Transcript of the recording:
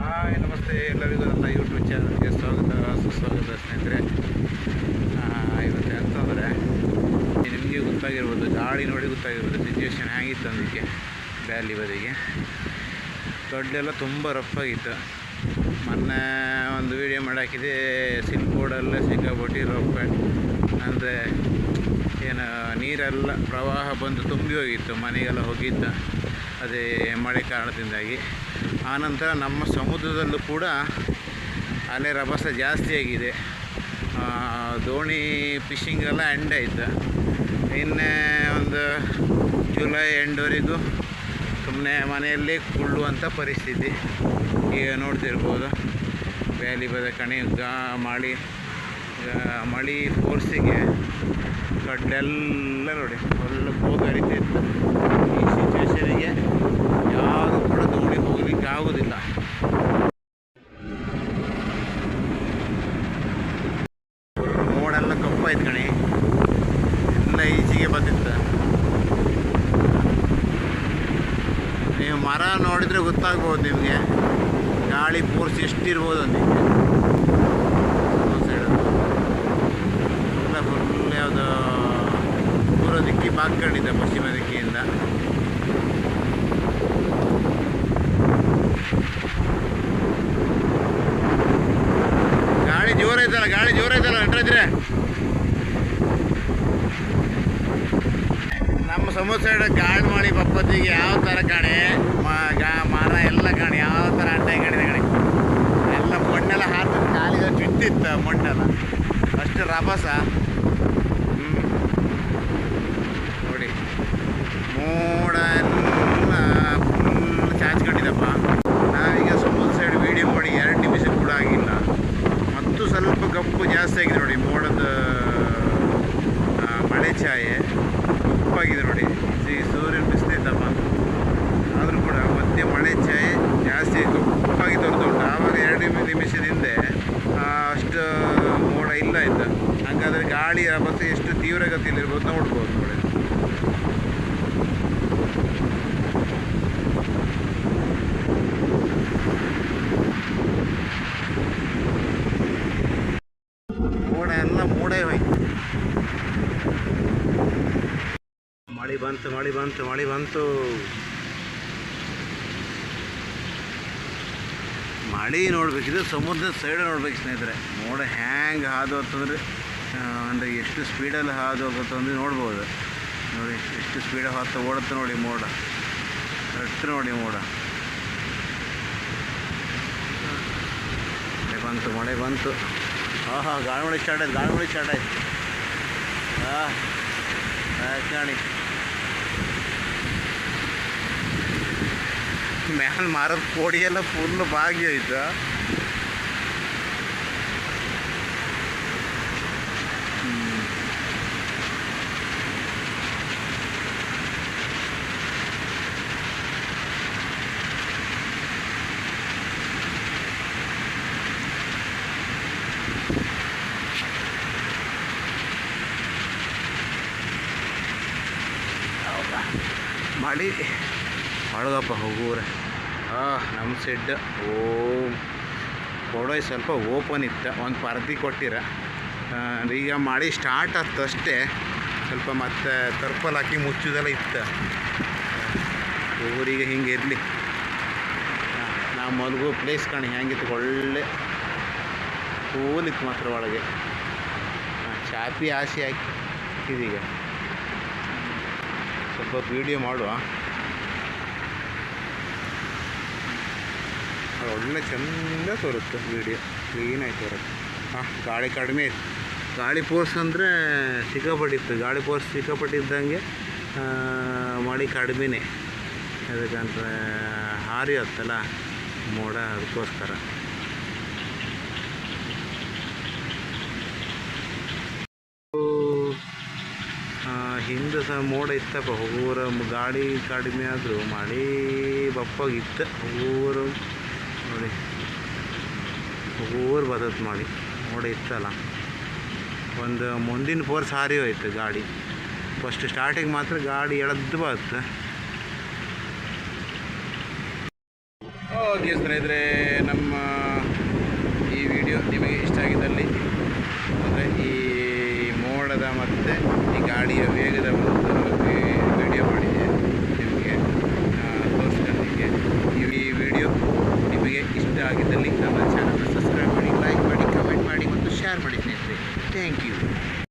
Hi ನಮಸ್ತೆ ಎಲ್ಲರಿಗೂ ನನ್ನ ಯೂಟ್ಯೂಬ್ ಚಾನಲ್ಗೆ ಸ್ವಾಗತ, ಸುಸ್ವಾಗತ ಸ್ನೇಹಿತರೆ. ಇವತ್ತು ಅಂತಂದರೆ ನಿಮಗೆ ಗೊತ್ತಾಗಿರ್ಬೋದು, ಗಾಳಿ ನೋಡಿ ಗೊತ್ತಾಗಿರ್ಬೋದು ಸಿಚುವೇಶನ್ ಹೇಗಿತ್ತು ಅದಕ್ಕೆ ವ್ಯಾಲಿ ಬದಿಗೆ. ದೊಡ್ಡೆಲ್ಲ ತುಂಬ ರಫಾಗಿತ್ತು ಮೊನ್ನೆ ಒಂದು ವೀಡಿಯೋ ಮಾಡಾಕಿದೆ ಸಿಲ್ ಬೋರ್ಡಲ್ಲೇ ಸಿಕ್ಕಾಬಿಟ್ಟು ರಫ್ ಅಂದರೆ, ಏನು, ನೀರೆಲ್ಲ ಪ್ರವಾಹ ಬಂದು ತುಂಬಿ ಹೋಗಿತ್ತು, ಮನೆಗೆಲ್ಲ ಹೋಗಿತ್ತು ಅದೇ ಮಳೆ ಕಾರಣದಿಂದಾಗಿ. ಆನಂತರ ನಮ್ಮ ಸಮುದ್ರದಲ್ಲೂ ಕೂಡ ಅಲೆ ರಭಸ ಜಾಸ್ತಿಯಾಗಿದೆ ದೋಣಿ ಫಿಶಿಂಗ್ ಎಲ್ಲ ಎಂಡ್ ಆಯಿತು. ಇನ್ನೇ ಒಂದು ಜುಲೈ ಎಂಡ್ವರೆಗೂ ಸುಮ್ಮನೆ ಮನೆಯಲ್ಲಿ ಕುಳ್ಳುವಂಥ ಪರಿಸ್ಥಿತಿ. ಈಗ ನೋಡ್ತಿರ್ಬೋದು. ವ್ಯಾಲಿ ಬದ ಕಣಿ, ಗಾ ಗಾ- ಮಳೆ ಫೋರ್ಸಿಗೆ ಕಡ್ಡೆಲ್ಲ ನೋಡಿ ಒಳ್ಳೆ ಹೋಗಿ ಹರಿತಿತ್ತು ಈ ಸಿಚುವೇಶನಿಗೆ ಯಾರು ಕೂಡ ದೋಣಿ ಹೋಗಲಿಕ್ಕೆ ಆಗೋದಿಲ್ಲ. ಮೋಡೆಲ್ಲ ಕಪ್ಪಾಯ್ತು ಕಣಿ. ಎಲ್ಲ ಈಚೆಗೆ ಬಂದಿತ್ತು. ನೀವು ಮರ ನೋಡಿದರೆ ಗೊತ್ತಾಗ್ಬೋದು ನಿಮಗೆ. ಗಾಳಿ ಫೋರ್ಸ್ ಎಷ್ಟಿರ್ಬೋದು ಅಂತ ಸೈಡ್ ಎಲ್ಲ ಫುಲ್ ಯಾವುದು ಬಾಗ್ಕೊಂಡಿದೆ ಪಶ್ಚಿಮ ದಿಕ್ಕಿಯಿಂದ ಗಾಳಿ ಜೋರೈತಲ್ಲ ಗಾಳಿ ಜೋರೈತಲ್ಲ ನಟ್ರಿದ್ರೆ ನಮ್ಮ ಸಮುದ್ರ ಸೈಡ್ ಗಾಳಿ ಮಾಡಿ ಪಪ್ಪತ್ತಿಗೆ ಯಾವ ಥರ ಕಾಣೆ? ಮರ ಎಲ್ಲ ಕಾಣಿ, ಯಾವ ಥರ ಅಡ್ಡ ಕಾಣಿದೆ ಕಣೆ. ಎಲ್ಲ ಮಣ್ಣೆಲ್ಲ ಹಾಕಿ ಕಾಲಿದ ಚುತ್ತಿತ್ತು ಮಣ್ಣೆಲ್ಲ. ಅಷ್ಟು ರಭಸ ಹ್ಮ್. ನೋಡಿ ಮೋಡ ಎಲ್ಲ ಫುಲ್ ಚಾಚ್ಕೊಂಡಿದ್ದಪ್ಪ ನಾವೀಗ ಸಮುದ್ರ ಸೈಡ್ ವೀಡಿಯೋ ಮಾಡಿ ಎರಡು ನಿಮಿಷ ಕೂಡ ಆಗಿಲ್ಲ. ಮತ್ತು ಸ್ವಲ್ಪ ಕಪ್ಪು ಜಾಸ್ತಿ ಆಗಿದೆ ನೋಡಿ, ಮೋಡದ ಮಳೆ ಛಾಯೆ. ಕಪ್ಪಾಗಿದೆ ನೋಡಿ. ಈ ಸೂರ್ಯನ ಬಿಸಿಲಿದ್ದಪ್ಪ ಆದರೂ ಕೂಡ ಮತ್ತೆ ಮಳೆ ಛಾಯೆ ಜಾಸ್ತಿ ಕಪ್ಪಾಗಿ ತೋರ್ದುಂಟು. ಆವಾಗ ಎರಡು ನಿಮಿಷದಿಂದ ನಿಮಿಷದ ಅಷ್ಟು ಮೋಡ ಇಲ್ಲ ಇದ್ದ ಹಾಗಾದರೆ ಗಾಳಿ, ಮತ್ತು ಎಷ್ಟು ತೀವ್ರಗತಿಯಲ್ಲಿರ್ಬೋದು ನೋಡ್ಬೋದು ನೋಡಿ ಮೋಡ ಎಲ್ಲ ಮೋಡೇ ಹೋಯ್ತು ಮಳೆ ಬಂತು ಮಳೆ ಬಂತು ಮಳೆ ಬಂತು. ಮಳೆ ನೋಡ್ಬೇಕಿದ್ರೆ ಸಮುದ್ರದ ಸೈಡ್ ನೋಡ್ಬೇಕು ಸ್ನೇಹಿತರೆ. ಮೋಡ ಹ್ಯಾಂಗೆ ಹಾದು ಹೋಗ್ತಂದ್ರೆ ಅಂದರೆ ಎಷ್ಟು ಸ್ಪೀಡಲ್ಲಿ ಹಾದು ಹೋಗುತ್ತೆ ಅಂದ್ರೆ ನೋಡ್ಬೋದು. ನೋಡಿ, ಎಷ್ಟು ಸ್ಪೀಡಾಗಿ ಹೊತ್ತು ಓಡುತ್ತೆ ನೋಡಿ ಮೋಡ. ಕರೆಕ್ಟ್ ನೋಡಿ ಮೋಡ. ಮಳೆ ಬಂತು ಮಳೆ ಬಂತು. ಹಾಂ ಗಾಳಿ ಮಳೆ ಸ್ಟಾರ್ಟ್ ಆಯ್ತು, ಗಾಳಿ ಮಳೆ ಸ್ಟಾರ್ಟ್ ಆಯ್ತು. ಹಾಂ ಕಾಣಿ ಮ್ಯಾಲ ಮಾರದ ಕೋಡಿ ಎಲ್ಲ ಫುಲ್ ಬಾಗಿ ಆಯ್ತು ಮಾಡಿ ಹೊಳಗಪ್ಪ ಹೋಗೋರೆ ಆ ನಮ್ಮ ಸೆಡ್ ಓ, ಕೊಡೋ ಸ್ವಲ್ಪ ಓಪನ್ ಇತ್ತು. ಒಂದು ಪರ್ದಿ ಕೊಟ್ಟಿರ. ಈಗ ಮಾಡಿ ಸ್ಟಾರ್ಟ್ ಆಯ್ತು ಅಷ್ಟೇ. ಸ್ವಲ್ಪ ಮತ್ತೆ ತರ್ಪಲ್ ಹಾಕಿ ಮುಚ್ಚುದೆಲ್ಲ ಇತ್ತು. ಊರಿಗೆ ಹಿಂಗೆ ಇರಲಿ. ನಾವು ಮಲಗೋ ಪ್ಲೇಸ್ ಕಾಣಿ. ಹೆಂಗಿತ್ತು ಒಳ್ಳೆ ಕೂಲಿತ್ತು ಮಾತ್ರ ಒಳಗೆ. ಚಾಪಿ ಆಸೆ ಹಾಕಿ ಇದೀಗ ಸ್ವಲ್ಪ ವೀಡಿಯೋ ಮಾಡುವ. ಒಳ್ಳೆ ಚೆಂದ ತೋರುತ್ತೆ ವೀಡಿಯೋ ಕ್ಲೀನಾಗಿ ತೋರುತ್ತೆ. ಹಾಂ, ಗಾಳಿ ಕಡಿಮೆ ಇತ್ತು. ಗಾಳಿ ಪೋಸ್ ಅಂದರೆ ಸಿಕ್ಕಾಪಟ್ಟಿತ್ತು. ಗಾಳಿ ಪೋಸ್ ಸಿಕ್ಕಾಪಟ್ಟಿದ್ದಂಗೆ ಮಳೆ ಕಡಿಮೆನೇ. ಅದಕ್ಕಂದ್ರೆ ಹಾರಿ ಹತ್ತಲ್ಲ ಮೋಡ ಅದಕ್ಕೋಸ್ಕರ. ಹಿಂದೆ ಸಹ ಮೋಡ ಇತ್ತಪ್ಪ. ಹೂರ ಗಾಳಿ ಕಡಿಮೆ ಆದರೂ ಮಳೆ ಬಪ್ಪಾಗಿತ್ತು. ಹೋಗೋರು ನೋಡಿ. ಊರು ಬದತ್ ಮಾಡಿ. ನೋಡಿ ಇತ್ತಲ್ಲ. ಒಂದು ಮುಂದಿನ ಫೋರ್ ಸಾರಿ ಹೋಯ್ತು ಗಾಡಿ. ಫಸ್ಟ್ ಸ್ಟಾರ್ಟಿಂಗ್ ಮಾತ್ರ ಗಾಡಿ ಎಳೆದು ಬರುತ್ತೆ. ಓಕೆ ನಮ್ಮ ಈ ವಿಡಿಯೋ ನಿಮಗೆ ಇಷ್ಟ ಆಗಿದ್ದಲ್ಲಿ, ಅಂದರೆ ಈ ಮೋಡದ ಮತ್ತು ಈ ಗಾಡಿಯ ವೇಗದ